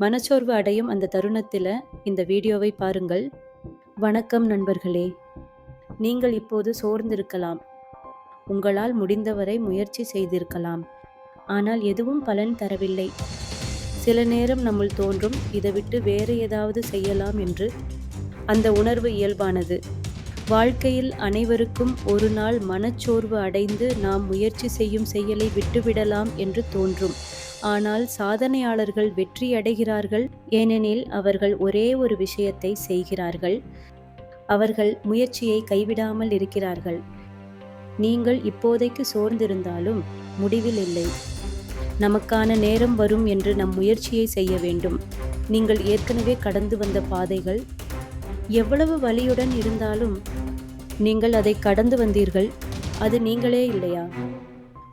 மனச்சோர்வு அடையும் அந்த தருணத்தில் இந்த வீடியோவை பாருங்கள். வணக்கம் நண்பர்களே. நீங்கள் இப்போது சோர்ந்திருக்கலாம். உங்களால் முடிந்தவரை முயற்சி செய்திருக்கலாம். ஆனால் எதுவும் பலன் தரவில்லை. சில நேரம் நம்முள் தோன்றும் இதை விட்டு வேறு ஏதாவது செய்யலாம் என்று அந்த உணர்வு இயல்பானது. வாழ்க்கையில் அனைவருக்கும் ஒரு நாள் மனச்சோர்வு அடைந்து நாம் முயற்சி செய்யும் செயலை விட்டுவிடலாம் என்று தோன்றும். ஆனால் சாதனையாளர்கள் வெற்றி அடைகிறார்கள் ஏனெனில் அவர்கள் ஒரே ஒரு விஷயத்தை செய்கிறார்கள். அவர்கள் முயற்சியை கைவிடாமல் இருக்கிறார்கள். நீங்கள் இப்போதைக்கு சோர்ந்திருந்தாலும் முடிவில் இல்லை. நமக்கான நேரம் வரும் என்று நம் முயற்சியை செய்ய வேண்டும். நீங்கள் ஏற்கனவே கடந்து வந்த பாதைகள் எவ்வளவு வலியுடன் இருந்தாலும் நீங்கள் அதை கடந்து வந்தீர்கள். அது நீங்களே இல்லையா?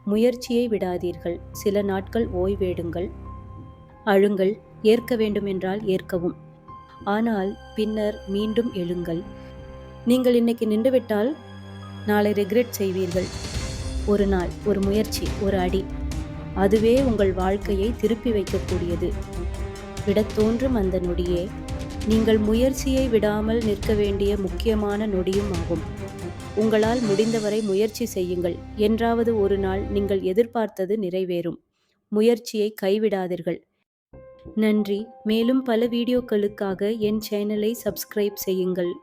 முயற்சியை விடாதீர்கள். சில நாட்கள் ஓய்வேடுங்கள். அழுங்கள். ஏற்க வேண்டுமென்றால் ஏற்கவும். ஆனால் பின்னர் மீண்டும் எழுங்கள். நீங்கள் இன்னைக்கு நின்றுவிட்டால் நாளை ரெக்ரெட் செய்வீர்கள். ஒரு நாள் ஒரு முயற்சி ஒரு அடி. அதுவே உங்கள் வாழ்க்கையை திருப்பி வைக்கக்கூடியது. விடத் தோன்றும் அந்த நொடியே. நீங்கள் முயற்சியை விடாமல் நிற்க வேண்டிய முக்கியமான நொடியும் ஆகும். உங்களால் முடிந்தவரை முயற்சி செய்யுங்கள். என்றாவது ஒரு நாள் நீங்கள் எதிர்பார்த்தது நிறைவேறும். முயற்சியை கைவிடாதீர்கள். நன்றி. மேலும் பல வீடியோக்களுக்காக என் சேனலை சப்ஸ்கிரைப் செய்யுங்கள்.